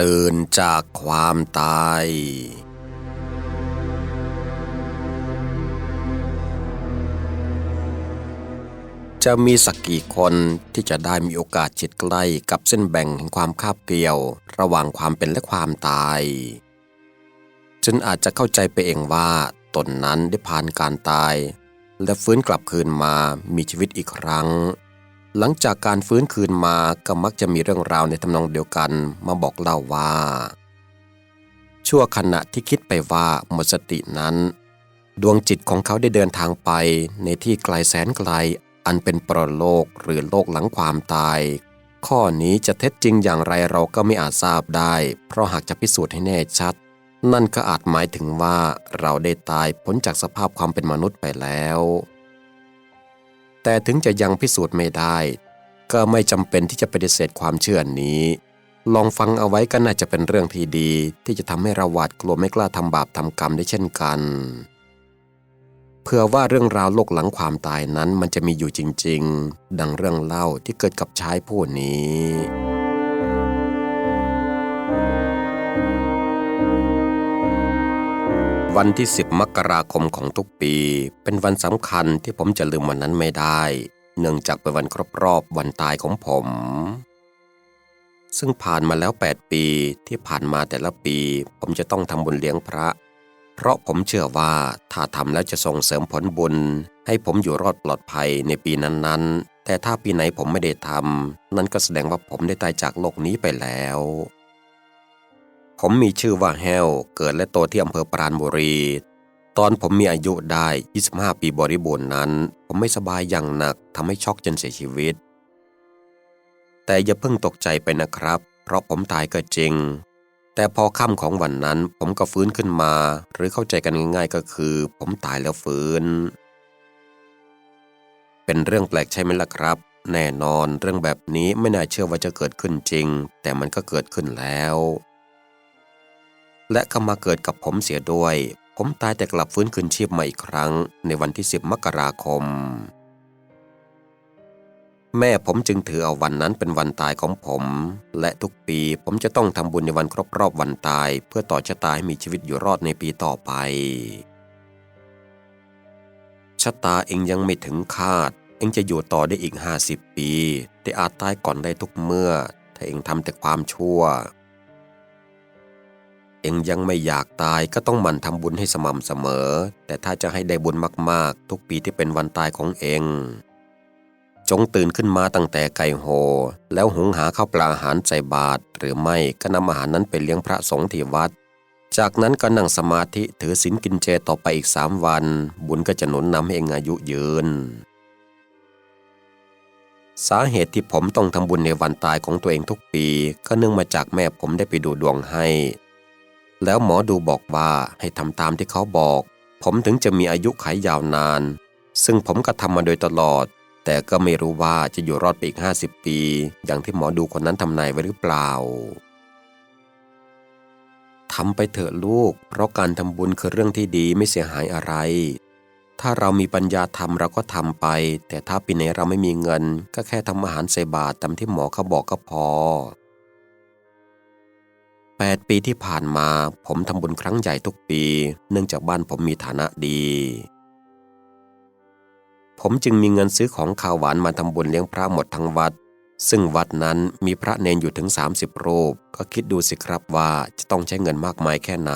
ตื่นจากความตาย จะมีสักกี่คนที่จะได้มีโอกาสจิตใกล้กับเส้นแบ่งแห่งความคาบเกี่ยว ระหว่างความเป็นและความตายจนอาจจะเข้าใจไปเองว่าตนนั้นได้ผ่านการตาย และฟื้นกลับคืนมามีชีวิตอีกครั้ง หลังจากการฟื้นคืนมาก็มักจะมีเรื่องราวในทำนองเดียวกันมาบอกเล่าว่า ชั่วขณะที่คิดไปว่าหมดสตินั้น ดวงจิตของเขาได้เดินทางไปในที่ไกลแสนไกล อันเป็นปรโลกหรือโลกหลังความตาย ข้อนี้จะเท็จจริงอย่างไรเราก็ไม่อาจทราบได้ เพราะหากจะพิสูจน์ให้แน่ชัด นั่นก็อาจหมายถึงว่าเราได้ตายพ้นจากสภาพความเป็นมนุษย์ไปแล้ว แต่ถึงจะยังพิสูจน์ไม่ได้ ก็ไม่จำเป็นที่จะปฏิเสธความเชื่อนี้ ลองฟังเอาไว้ก็น่าจะเป็นเรื่องที่ดี ที่จะทำให้เราหวาดกลัวไม่กล้าทำบาปทำกรรมได้เช่นกันเพื่อว่าเรื่องราวโลกหลังความตายนั้นมันจะมีอยู่จริง ๆ ดังเรื่องเล่าที่เกิดกับชายผู้นี้ วันที่ 10 มกราคมของทุกปี เป็นวันสำคัญที่ผมจะลืมวันนั้นไม่ได้ เนื่องจากเป็นวันครบรอบวันตายของผม ซึ่งผ่านมาแล้ว 8 ปีที่ผ่านมาแต่ละปี ผมจะต้องทำบุญเลี้ยงพระ เพราะผมเชื่อว่าถ้าทำแล้วจะส่งเสริมผลบุญ ให้ผมอยู่รอดปลอดภัยในปีนั้นๆ แต่ถ้าปีไหนผมไม่ได้ทำนั่นก็แสดงว่าผมได้ตายจากโลกนี้ไปแล้ว ผมมีชื่อว่าแฮวเกิดและโตที่อำเภอปราณบุรี ตอนผมมีอายุได้ 25 ปีบริบูรณ์นั้น ผมไม่สบายอย่างหนักทำให้ช็อกจนเสียชีวิต แต่อย่าเพิ่งตกใจไปนะครับ เพราะผมตายก็จริง แต่พอค่ำของวันนั้นผมก็ฟื้นขึ้นมา หรือเข้าใจกันง่ายๆก็คือ ผมตายแล้วฟื้น เป็นเรื่องแปลกใช่ไหมล่ะครับแน่นอนเรื่องแบบนี้ไม่น่าเชื่อว่าจะเกิดขึ้นจริง แต่มันก็เกิดขึ้นแล้ว และก็มาเกิดกับผมเสียด้วย ผมตายแต่กลับฟื้นคืนชีพมาอีกครั้ง ในวันที่ 10 มกราคม แม่ผมจึงถือเอาวันนั้นเป็นวันตายของผม และทุกปีผมจะต้องทำบุญในวันครบรอบวันตาย เพื่อต่อชะตาให้มีชีวิตอยู่รอดในปีต่อไป ชะตาเองยังไม่ถึงคาด เองจะอยู่ต่อได้อีก 50 ปี แต่อาจตายก่อนได้ทุกเมื่อ ถ้าเองทำแต่ความชั่ว องยังไม่อยากตายก็ต้องหมั่นทำบุญให้สม่ำเสมอ แต่ถ้าจะให้ได้บุญมากๆ ทุกปีที่เป็นวันตายของเอง จงตื่นขึ้นมาตั้งแต่ไก่โห แล้วหุงหาข้าวปลาอาหารใส่บาตรหรือไม่ก็นำอาหารนั้นไปเลี้ยงพระสงฆ์ที่วัด จากนั้นก็นั่งสมาธิถือศีลกินเจต่อไปอีกสามวัน บุญก็จะหนุนนำให้เองอายุยืนสาเหตุที่ผมต้องทำบุญในวันตายของตัวเองทุกปี ก็เนื่องมาจากแม่ผมได้ไปดูดวงให้ แล้วหมอดูบอกว่าให้ทำตามที่เขาบอก ผมถึงจะมีอายุขัยยาวนาน ซึ่งผมก็ทำมาโดยตลอด แต่ก็ไม่รู้ว่าจะอยู่รอดไปอีก 50 ปี อย่างที่หมอดูคนนั้นทำนายไว้หรือเปล่าทำไปเถอะลูก เพราะการทำบุญคือเรื่องที่ดีไม่เสียหายอะไร ถ้าเรามีปัญญาทำเราก็ทำไป แต่ถ้าปีไหนเราไม่มีเงิน ก็แค่ทำอาหารใส่บาตรตามที่หมอเขาบอกก็พอ 8 ปีที่ผ่านมาผมทำบุญครั้งใหญ่ทุกปี เนื่องจากบ้านผมมีฐานะดี ผมจึงมีเงินซื้อของข้าวหวานมาทำบุญเลี้ยงพระหมดทั้งวัด ซึ่งวัดนั้นมีพระเนนอยู่ถึง 30 รูป ก็คิดดูสิครับว่าจะต้องใช้เงินมากมายแค่ไหน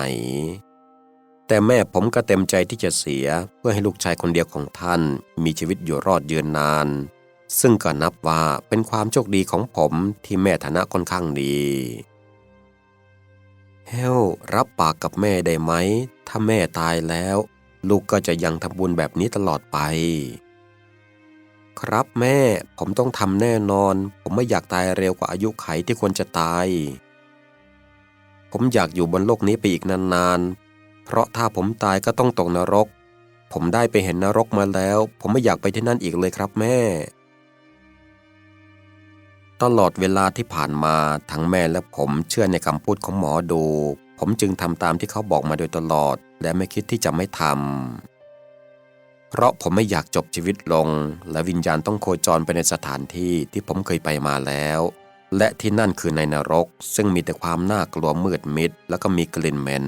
แต่แม่ผมก็เต็มใจที่จะเสียเพื่อให้ลูกชายคนเดียวของท่าน มีชีวิตอยู่รอดยืนนาน ซึ่งก็นับว่าเป็นความโชคดีของผมที่แม่ฐานะค่อนข้างดี เฮลรับปากกับแม่ได้ไหม ถ้าแม่ตายแล้ว ลูกก็จะยังทำบุญแบบนี้ตลอดไป ครับแม่ผมต้องทำแน่นอน ผมไม่อยากตายเร็วกว่าอายุไขที่ควรจะตาย ผมอยากอยู่บนโลกนี้ไปอีกนานๆ เพราะถ้าผมตายก็ต้องตกนรก ผมได้ไปเห็นนรกมาแล้ว ผมไม่อยากไปที่นั่นอีกเลยครับแม่ ตลอดเวลาที่ผ่านมาทั้งแม่และผมเชื่อในคำพูดของหมอดู ผมจึงทำตามที่เขาบอกมาโดยตลอด และไม่คิดที่จะไม่ทำ เพราะผมไม่อยากจบชีวิตลง และวิญญาณต้องโคจรไปในสถานที่ที่ผมเคยไปมาแล้ว และที่นั่นคือในนรก ซึ่งมีแต่ความน่ากลัวมืดมิด แล้วก็มีกลิ่นเหม็น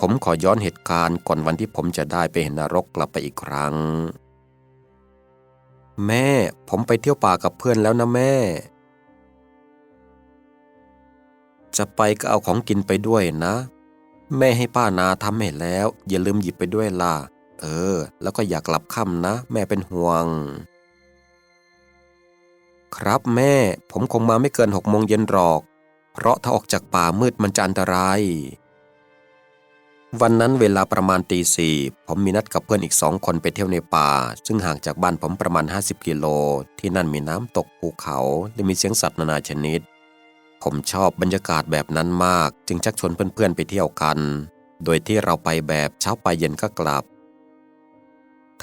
ผมขอย้อนเหตุการณ์ก่อนวันที่ผมจะได้ไปเห็นนรกกลับไปอีกครั้ง แม่ ผมไปเที่ยวป่ากับเพื่อนแล้วนะแม่ จะไปก็เอาของกินไปด้วยนะ แม่ให้ป้านาทำให้แล้ว อย่าลืมหยิบไปด้วยล่ะ เออ แล้วก็อย่ากลับค่ำนะ แม่เป็นห่วง ครับแม่ ผมคงมาไม่เกินหกโมงเย็นหรอก เพราะถ้าออกจากป่ามืดมันจะอันตราย วันนั้นเวลาประมาณตีสี่ผมมีนัดกับเพื่อนอีกสองคนไปเที่ยวในป่า ซึ่งห่างจากบ้านผมประมาณ 50 กิโล ที่นั่นมีน้ำตกภูเขาและมีเสียงสัตว์นานาชนิด ผมชอบบรรยากาศแบบนั้นมาก จึงชักชวนเพื่อนๆไปเที่ยวกัน โดยที่เราไปแบบเช้าไปเย็นก็กลับ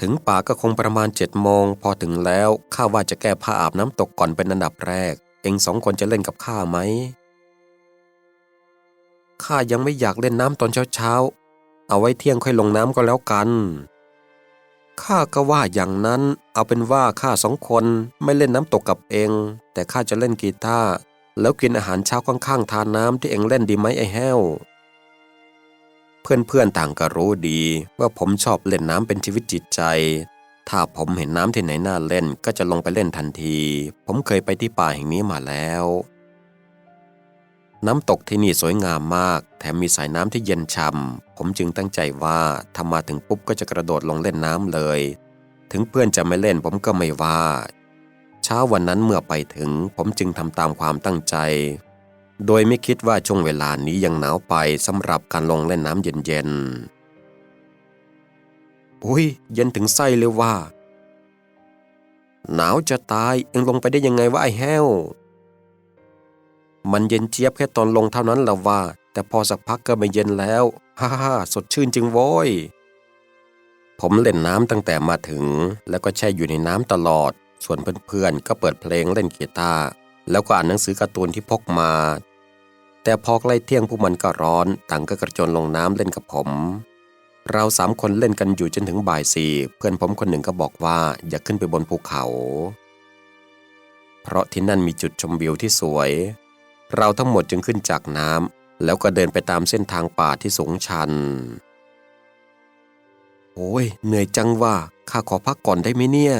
ถึงป่าก็คงประมาณเจ็ดโมงพอถึงแล้วข้าว่าจะแก้ผ้าอาบน้ำตกก่อนเป็นอันดับแรก เองสองคนจะเล่นกับข้าไหมข้ายังไม่อยากเล่นน้ำตอนเช้าๆ เอาไว้เที่ยงค่อยลงน้ำก็แล้วกัน ข้าก็ว่าอย่างนั้น เอาเป็นว่าข้าสองคนไม่เล่นน้ำตกกับเอง แต่ข้าจะเล่นกีตาร์แล้วกินอาหารเช้าข้างๆทานน้ำที่เองเล่นดีไหมไอ้แห้ว เพื่อนๆต่างก็รู้ดีว่าผมชอบเล่นน้ำเป็นชีวิตจิตใจ ถ้าผมเห็นน้ำที่ไหนน่าเล่นก็จะลงไปเล่นทันที ผมเคยไปที่ป่าแห่งนี้มาแล้ว น้ำตกที่นี่สวยงามมาก แถมมีสายน้ำที่เย็นช่ำผมจึงตั้งใจว่าถ้ามาถึงปุ๊บก็จะกระโดดลงเล่นน้ำเลย ถึงเพื่อนจะไม่เล่นผมก็ไม่ว่า เช้าวันนั้นเมื่อไปถึง ผมจึงทำตามความตั้งใจ โดยไม่คิดว่าช่วงเวลานี้ยังหนาวไปสำหรับการลงเล่นน้ำเย็นๆอุ้ยเย็นถึงไส้เลยว่า หนาวจะตายเอ็งลงไปได้ยังไงวะไอ้แห้ว มันเย็นเจี๊ยบแค่ตอนลงเท่านั้นละว่า แต่พอสักพักก็ไม่เย็นแล้ว ฮ่าฮ่าสดชื่นจึงโว้ย ผมเล่นน้ำตั้งแต่มาถึง แล้วก็แช่อยู่ในน้ำตลอด ส่วนเพื่อนๆ ก็เปิดเพลงเล่นกีตาร์แล้วก็อ่านหนังสือการ์ตูนที่พกมา แต่พอใกล้เที่ยงพวกมันก็ร้อน ต่างก็กระโจนลงน้ำเล่นกับผม เราสามคนเล่นกันอยู่จนถึงบ่ายสี่เพื่อนผมคนหนึ่งก็บอกว่าอย่าขึ้นไปบนภูเขา เพราะที่นั่นมีจุดชมวิวที่สวย เราทั้งหมดจึงขึ้นจากน้ำแล้วก็เดินไปตามเส้นทางป่าที่สูงชัน โอ้ย เหนื่อยจังว่าข้าขอพักก่อนได้ไหมเนี่ย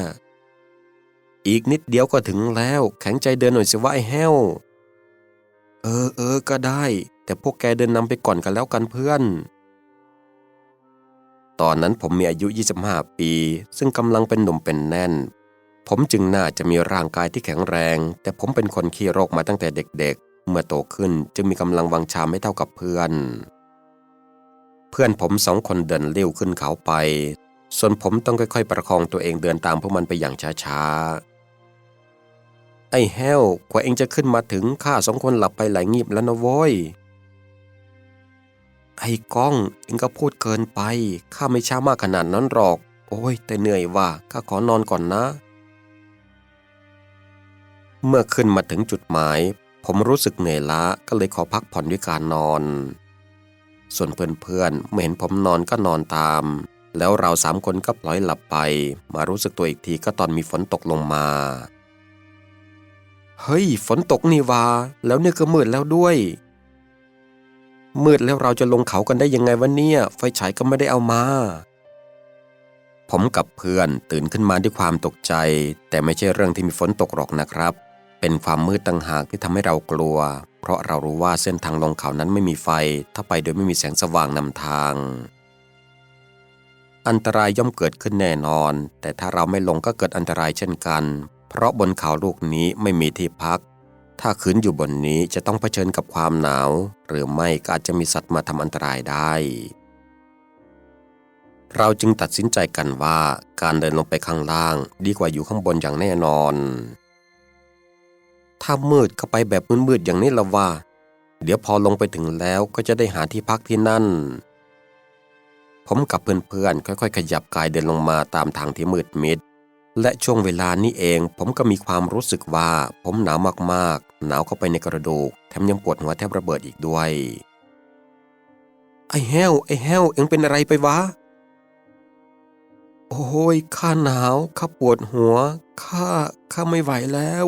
อีกนิดเดียวก็ถึงแล้ว แข็งใจเดินหน่อยสิว่าไอ้แห้ว เออเออก็ได้ แต่พวกแกเดินนำไปก่อนกันแล้วกันเพื่อน ตอนนั้นผมมีอายุ 25 ปี ซึ่งกำลังเป็นหนุ่มเป็นแน่นผมจึงน่าจะมีร่างกายที่แข็งแรง แต่ผมเป็นคนขี้โรคมาตั้งแต่เด็ก เมื่อโตขึ้นจึงมีกำลังวังชาไม่เท่ากับเพื่อน เพื่อนผมสองคนเดินเลี้ยวขึ้นเขาไป ส่วนผมต้องค่อยๆ ประคองตัวเองเดินตามพวกมันไปอย่างช้าๆ ไอ้แห้วกว่าเองจะขึ้นมาถึงข้าสองคนหลับไปหลายงีบแล้วนะโว้ย ไอ้ก้องเองก็พูดเกินไปข้าไม่ช้ามากขนาดนั้นหรอก โอ้ย แต่เหนื่อยว่ะข้าขอนอนก่อนนะเมื่อขึ้นมาถึงจุดหมาย ผมรู้สึกเหนื่อยล้าก็เลยขอพักผ่อนด้วยการนอน ส่วนเพื่อนๆเมื่อเห็นผมนอนก็นอนตาม แล้วเราสามคนก็ปล่อยหลับไป มารู้สึกตัวอีกทีก็ตอนมีฝนตกลงมา เฮ้ย ฝนตกนี่วา แล้วเนี่ยก็มืดแล้วด้วย มืดแล้วเราจะลงเขากันได้ยังไงวะเนี่ย ไฟฉายก็ไม่ได้เอามาผมกับเพื่อนตื่นขึ้นมาด้วยความตกใจ แต่ไม่ใช่เรื่องที่มีฝนตกหรอกนะครับ เป็นความมืดต่างหากที่ทำให้เรากลัว เพราะเรารู้ว่าเส้นทางลงเขานั้นไม่มีไฟ ถ้าไปโดยไม่มีแสงสว่างนำทาง อันตรายย่อมเกิดขึ้นแน่นอน แต่ถ้าเราไม่ลงก็เกิดอันตรายเช่นกัน เพราะบนเขาลูกนี้ไม่มีที่พัก ถ้าขืนอยู่บนนี้จะต้องเผชิญกับความหนาว หรือไม่ก็อาจจะมีสัตว์มาทำอันตรายได้เราจึงตัดสินใจกันว่าการเดินลงไปข้างล่าง ดีกว่าอยู่ข้างบนอย่างแน่นอน ถ้ามืดก็ไปแบบมืดๆอย่างนี้ละว่า เดี๋ยวพอลงไปถึงแล้วก็จะได้หาที่พักที่นั่น ผมกับเพื่อนๆค่อย ๆ ขยับกายเดินลงมาตามทางที่มืดมิด และช่วงเวลานี้เอง ผมก็มีความรู้สึกว่า ผมหนาวมากๆ หนาวเข้าไปในกระดูกแถมยังปวดหัวแทบระเบิดอีกด้วย ไอ้แห้วไอ้แห้วเอ็งเป็นอะไรไปวะโอ้ยข้าหนาว ข้าปวดหัว ข้า ข้าไม่ไหวแล้ว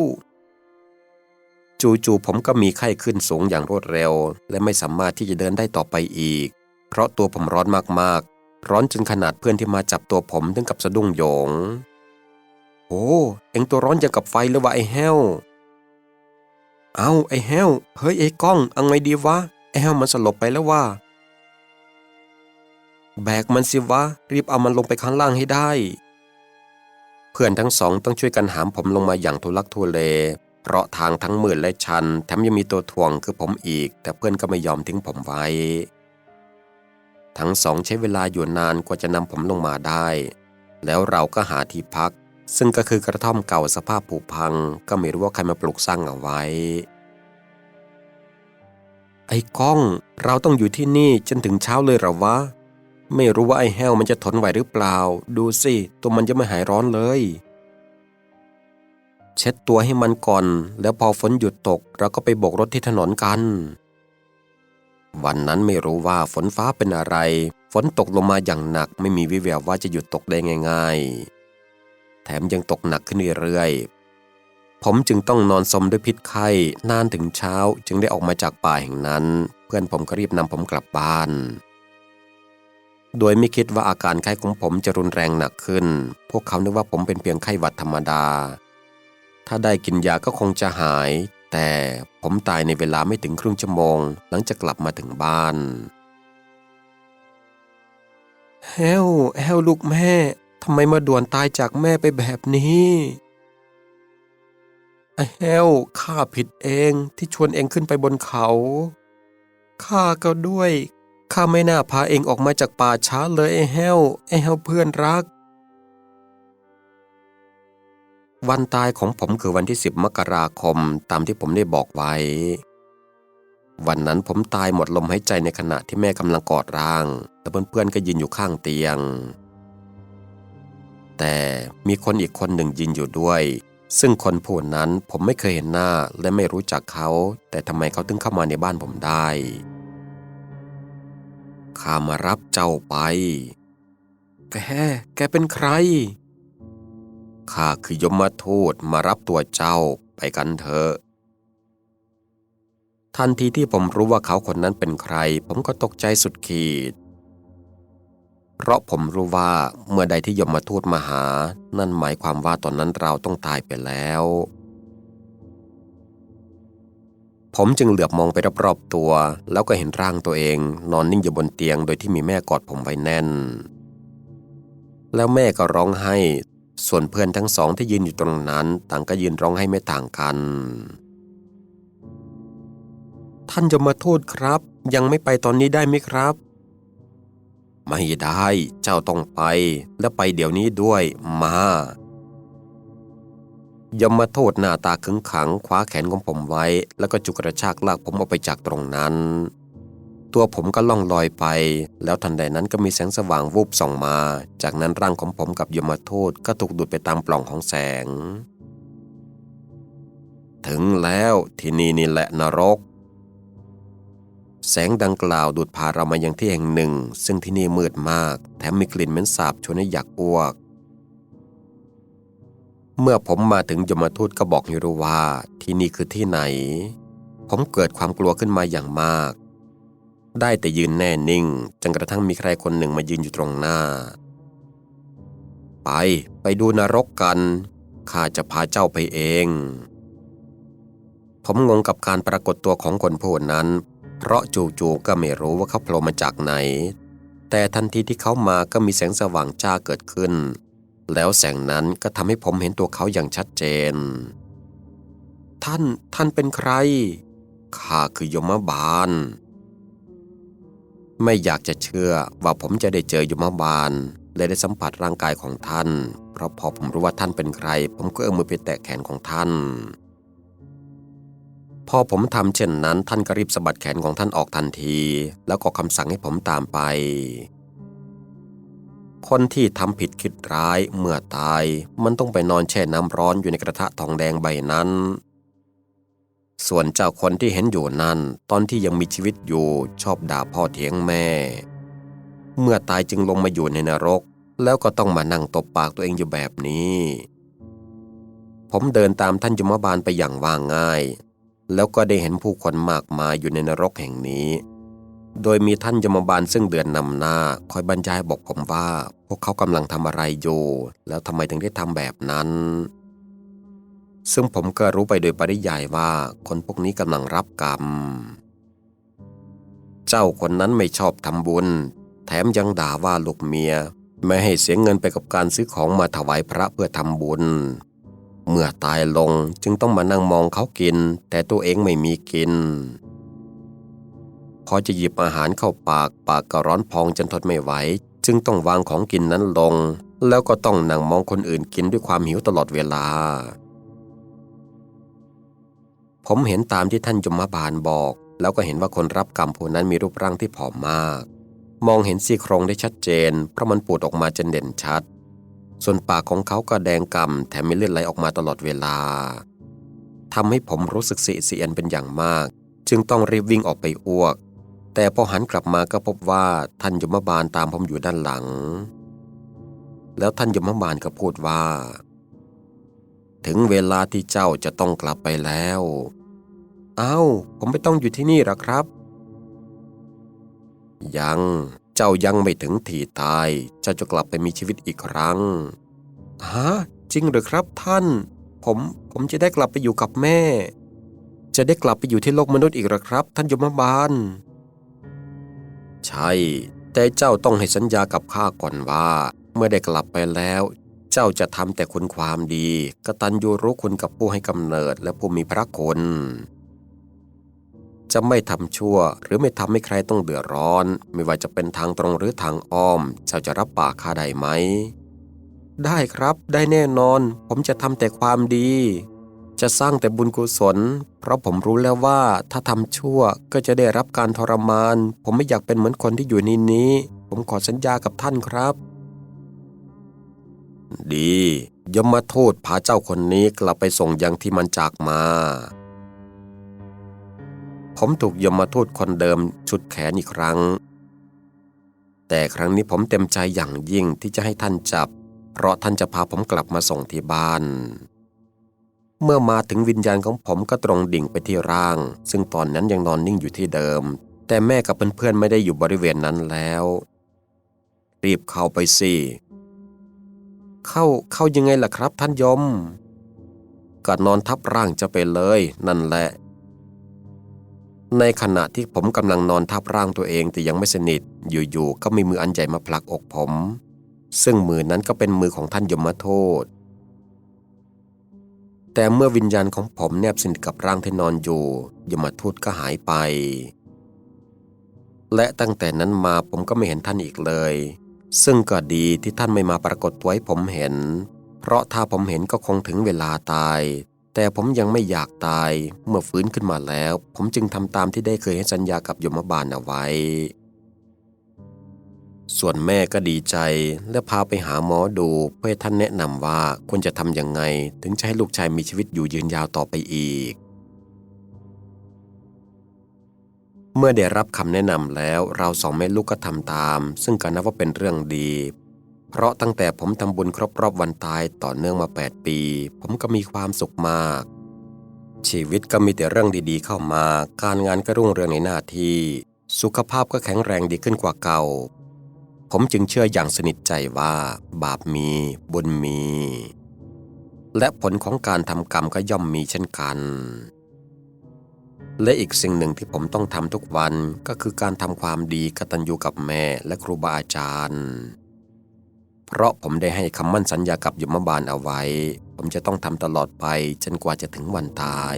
จู่ๆผมก็มีไข้ขึ้นสูงอย่างรวดเร็ว และไม่สามารถที่จะเดินได้ต่อไปอีก เพราะตัวผมร้อนมากๆ ร้อนจนขนาดเพื่อนที่มาจับตัวผมถึงกับสะดุ้งโยง โอ้เอ็งตัวร้อนอย่างกับไฟเลยว่ะไอ้แห้ว เอาไอ้แห้ว เฮ้ยไอ้ก้องเอาไงดีวะ ไอ้แห้วมันสลบไปแล้วว่า แบกมันสิวะ รีบเอามันลงไปข้างล่างให้ได้ เพื่อนทั้งสองต้องช่วยกันหามผมลงมาอย่างทุลักทุเล เพราะทางทั้งมืดและชันแถมยังมีตัวถ่วงคือผมอีก แต่เพื่อนก็ไม่ยอมทิ้งผมไว้ ทั้งสองใช้เวลาอยู่นานกว่าจะนำผมลงมาได้ แล้วเราก็หาที่พัก ซึ่งก็คือกระท่อมเก่าสภาพผุพัง ก็ไม่รู้ว่าใครมาปลูกสร้างเอาไว้ ไอ้ก้อง เราต้องอยู่ที่นี่จนถึงเช้าเลยหรอวะ ไม่รู้ว่าไอ้แห้วมันจะทนไหวหรือเปล่า ดูสิตัวมันจะไม่หายร้อนเลย เช็ดตัวให้มันก่อน แล้วพอฝนหยุดตกเราก็ไปโบกรถที่ถนนกัน วันนั้นไม่รู้ว่าฝนฟ้าเป็นอะไร ฝนตกลงมาอย่างหนักไม่มีวิแววว่าจะหยุดตกได้ง่าย ๆ แถมยังตกหนักขึ้นเรื่อยๆ ผมจึงต้องนอนสมด้วยพิษไข้นานถึงเช้าจึงได้ออกมาจากป่าแห่งนั้น เพื่อนผมก็รีบนำผมกลับบ้าน โดยไม่คิดว่าอาการไข้ของผมจะรุนแรงหนักขึ้น พวกเขานึกว่าผมเป็นเพียงไข้หวัดธรรมดา ถ้าได้กินยาก็คงจะหาย แต่ผมตายในเวลาไม่ถึงครึ่งชั่วโมง หลังจากกลับมาถึงบ้านแฮวแฮวลูกแม่ทำไมมาด่วนตายจากแม่ไปแบบนี้ไอ้แฮวข้าผิดเองที่ชวนเองขึ้นไปบนเขาข้าก็ด้วยข้าไม่น่าพาเองออกมาจากป่าช้าเลยไอ้แฮวไอ้แฮวเพื่อนรัก วันตายของผมคือวันที่ 10 มกราคมตามที่ผมได้บอกไว้ วันนั้นผมตายหมดลมหายใจในขณะที่แม่กำลังกอดร่างแต่เพื่อนๆก็ยืนอยู่ข้างเตียง แต่มีคนอีกคนหนึ่งยืนอยู่ด้วย ซึ่งคนผู้นั้นผมไม่เคยเห็นหน้าและไม่รู้จักเขา แต่ทำไมเขาถึงเข้ามาในบ้านผมได้ข้ามารับเจ้าไป แก แกเป็นใคร ข้าคือยมทูตมารับตัวเจ้าไปกันเถอะ ทันทีที่ผมรู้ว่าเขาคนนั้นเป็นใคร ผมก็ตกใจสุดขีด เพราะผมรู้ว่าเมื่อใดที่ยมทูตมาหา นั่นหมายความว่าตอนนั้นเราต้องตายไปแล้ว ผมจึงเหลือบมองไปรอบๆตัว แล้วก็เห็นร่างตัวเอง นอนนิ่งอยู่บนเตียงโดยที่มีแม่กอดผมไว้แน่น แล้วแม่ก็ร้องไห้ ส่วนเพื่อนทั้งสองที่ยืนอยู่ตรงนั้น ต่างก็ยืนร้องไห้ไม่ต่างกัน ท่านจะมาโทษครับ ยังไม่ไปตอนนี้ได้ไหมครับ ไม่ได้ เจ้าต้องไป และไปเดี๋ยวนี้ด้วย มายมมาโทษหน้าตาขึงขังคว้าแขนของผมไว้ แล้วก็จุกระชากลากผมออกไปจากตรงนั้น ตัวผมก็ล่องลอยไป แล้วทันใดนั้นก็มีแสงสว่างวูบส่องมา จากนั้นร่างของผมกับยมมาโทษก็ถูกดูดไปตามปล่องของแสง ถึงแล้วที่นี่นี่แหละนรก แสงดังกล่าวดูดพาเรามายังที่แห่งหนึ่ง ซึ่งที่นี่มืดมาก แถมมีกลิ่นเหม็นสาบชวนให้อยากอ้วกเมื่อผมมาถึงยมทูตก็บอกให้รู้ว่าที่นี่คือที่ไหน ผมเกิดความกลัวขึ้นมาอย่างมาก ได้แต่ยืนแน่นิ่งจนกระทั่งมีใครคนหนึ่งมายืนอยู่ตรงหน้า ไปไปดูนรกกันข้าจะพาเจ้าไปเอง ผมงงกับการปรากฏตัวของคนผู้นั้น เพราะจู่ๆก็ไม่รู้ว่าเขาโผล่มาจากไหน แต่ทันทีที่เขามาก็มีแสงสว่างจ้าเกิดขึ้น แล้วแสงนั้นก็ทำให้ผมเห็นตัวเขาอย่างชัดเจน ท่านท่านเป็นใครข้าคือยมบาล ไม่อยากจะเชื่อว่าผมจะได้เจอยมบาลและได้สัมผัสร่างกายของท่าน เพราะพอผมรู้ว่าท่านเป็นใคร ผมก็เอื้อมมือไปแตะแขนของท่าน พอผมทำเช่นนั้น ท่านก็รีบสะบัดแขนของท่านออกทันที แล้วก็คำสั่งให้ผมตามไป คนที่ทำผิดคิดร้ายเมื่อตาย มันต้องไปนอนแช่น้ำร้อนอยู่ในกระทะทองแดงใบนั้น ส่วนเจ้าคนที่เห็นอยู่นั่นตอนที่ยังมีชีวิตอยู่ชอบด่าพ่อเถียงแม่ เมื่อตายจึงลงมาอยู่ในนรก แล้วก็ต้องมานั่งตบปากตัวเองอยู่แบบนี้ ผมเดินตามท่านยมบาลไปอย่างว่าง่าย แล้วก็ได้เห็นผู้คนมากมายอยู่ในนรกแห่งนี้ โดยมีท่านยมบาลซึ่งเดือนนำหน้า คอยบรรยายบอกผมว่า พวกเขากำลังทำอะไรอยู่ แล้วทำไมถึงได้ทำแบบนั้น ซึ่งผมก็รู้ไปโดยปริยายว่าคนพวกนี้กำลังรับกรรม เจ้าคนนั้นไม่ชอบทำบุญ แถมยังด่าว่าลูกเมีย ไม่ให้เสียเงินไปกับการซื้อของมาถวายพระเพื่อทำบุญ เมื่อตายลงจึงต้องมานั่งมองเขากิน แต่ตัวเองไม่มีกิน พอจะหยิบอาหารเข้าปากปากก็ร้อนพองจนทนไม่ไหว จึงต้องวางของกินนั้นลง แล้วก็ต้องนั่งมองคนอื่นกินด้วยความหิวตลอดเวลา ผมเห็นตามที่ท่านยมบาลบอก แล้วก็เห็นว่าคนรับกรรมผู้นั้นมีรูปร่างที่ผอมมาก มองเห็นซี่โครงได้ชัดเจน เพราะมันปูดออกมาจนเด่นชัด ส่วนปากของเขาก็แดงกำแถมมีเลือดไหลออกมาตลอดเวลาทำให้ผมรู้สึกเสียเสียนเป็นอย่างมาก จึงต้องรีบวิ่งออกไปอ้วก แต่พอหันกลับมาก็พบว่าท่านยมบาลตามผมอยู่ด้านหลัง แล้วท่านยมบาลก็พูดว่า ถึงเวลาที่เจ้าจะต้องกลับไปแล้ว เอ้า ผมไม่ต้องอยู่ที่นี่หรอครับ ยังเจ้ายังไม่ถึงที่ตาย เจ้าจะกลับไปมีชีวิตอีกครั้งฮะจริงหรือครับท่าน ผมผมจะได้กลับไปอยู่กับแม่ จะได้กลับไปอยู่ที่โลกมนุษย์อีกหรอครับ ท่านยมบาล ใช่ แต่เจ้าต้องให้สัญญากับข้าก่อนว่า เมื่อได้กลับไปแล้ว เจ้าจะทำแต่คุณความดีกตัญญูรู้คุณกับผู้ให้กำเนิดและผู้มีพระคุณ จะไม่ทำชั่วหรือไม่ทำให้ใครต้องเดือดร้อน ไม่ว่าจะเป็นทางตรงหรือทางอ้อม เจ้าจะรับปากข้าได้ไหม ได้ครับได้แน่นอน ผมจะทำแต่ความดี จะสร้างแต่บุญกุศล เพราะผมรู้แล้วว่าถ้าทำชั่วก็จะได้รับการทรมาน ผมไม่อยากเป็นเหมือนคนที่อยู่ในนี้ ผมขอสัญญากับท่านครับ ดียมมาโทษพาเจ้าคนนี้กลับไปส่งยังที่มันจากมา ผมถูกยมมาทูตคนเดิมชุดแขนอีกครั้ง แต่ครั้งนี้ผมเต็มใจอย่างยิ่งที่จะให้ท่านจับ เพราะท่านจะพาผมกลับมาส่งที่บ้าน เมื่อมาถึงวิญญาณของผมก็ตรงดิ่งไปที่ร่าง ซึ่งตอนนั้นยังนอนนิ่งอยู่ที่เดิม แต่แม่กับเพื่อนๆไม่ได้อยู่บริเวณนั้นแล้ว รีบเข้าไปสิ เข้าเข้ายังไงล่ะครับ ท่านยมก็นอนทับร่างจะไปเลย นั่นแหละ ในขณะที่ผมกำลังนอนทับร่างตัวเองแต่ยังไม่สนิท อยู่ๆก็มีมืออันใหญ่มาผลักอกผม ซึ่งมือนั้นก็เป็นมือของท่านยมโทษ แต่เมื่อวิญญาณของผมแนบสนิทกับร่างที่นอนอยู่ ยมทูตก็หายไป และตั้งแต่นั้นมาผมก็ไม่เห็นท่านอีกเลย ซึ่งก็ดีที่ท่านไม่มาปรากฏตัวให้ผมเห็น เพราะถ้าผมเห็นก็คงถึงเวลาตาย แต่ผมยังไม่อยากตาย เมื่อฟื้นขึ้นมาแล้ว ผมจึงทำตามที่ได้เคยให้สัญญากับยมบาลเอาไว้ ส่วนแม่ก็ดีใจและพาไปหาหมอดูเพื่อท่านแนะนำว่าควรจะทำยังไง ถึงจะให้ลูกชายมีชีวิตอยู่ยืนยาวต่อไปอีก เมื่อได้รับคำแนะนำแล้วเราสองแม่ลูกก็ทำตาม ซึ่งก็นับว่าเป็นเรื่องดี เพราะตั้งแต่ผมทำบุญครบรอบวันตายต่อเนื่องมา 8 ปี ผมก็มีความสุขมาก ชีวิตก็มีแต่เรื่องดีๆเข้ามา การงานก็รุ่งเรืองในหน้าที่ สุขภาพก็แข็งแรงดีขึ้นกว่าเก่า ผมจึงเชื่ออย่างสนิทใจว่า บาปมี บุญมี และผลของการทำกรรมก็ย่อมมีเช่นกัน และอีกสิ่งหนึ่งที่ผมต้องทำทุกวันก็คือการทำความดีกตัญญูกับแม่และครูบาอาจารย์ เพราะผมได้ให้คำมั่นสัญญากับยมบาลเอาไว้ ผมจะต้องทำตลอดไปจนกว่าจะถึงวันตาย